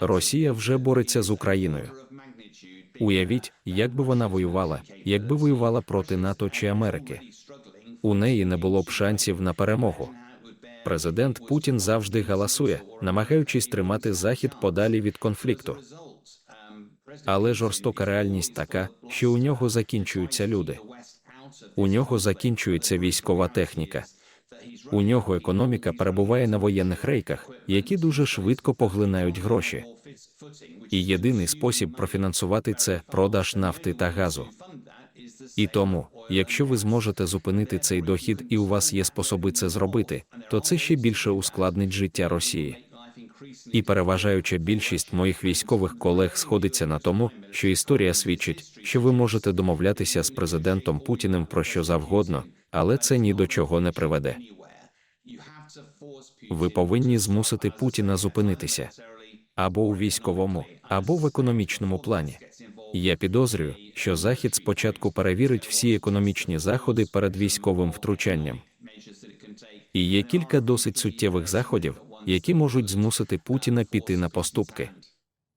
Росія вже бореться з Україною. Уявіть, як би вона воювала, якби воювала проти НАТО чи Америки. У неї не було б шансів на перемогу. Президент Путін завжди галасує, намагаючись тримати Захід подалі від конфлікту. Але жорстока реальність така, що у нього закінчуються люди. У нього закінчується військова техніка. У нього економіка перебуває на воєнних рейках, які дуже швидко поглинають гроші. І єдиний спосіб профінансувати це продаж нафти та газу. І тому, якщо ви зможете зупинити цей дохід і у вас є способи це зробити, то це ще більше ускладнить життя Росії. І переважаюча більшість моїх військових колег сходиться на тому, що історія свідчить, що ви можете домовлятися з президентом Путіним про що завгодно, але це ні до чого не приведе. Ви повинні змусити Путіна зупинитися або у військовому, або в економічному плані. Я підозрюю, що Захід спочатку перевірить всі економічні заходи перед військовим втручанням. І є кілька досить суттєвих заходів, які можуть змусити Путіна піти на поступки.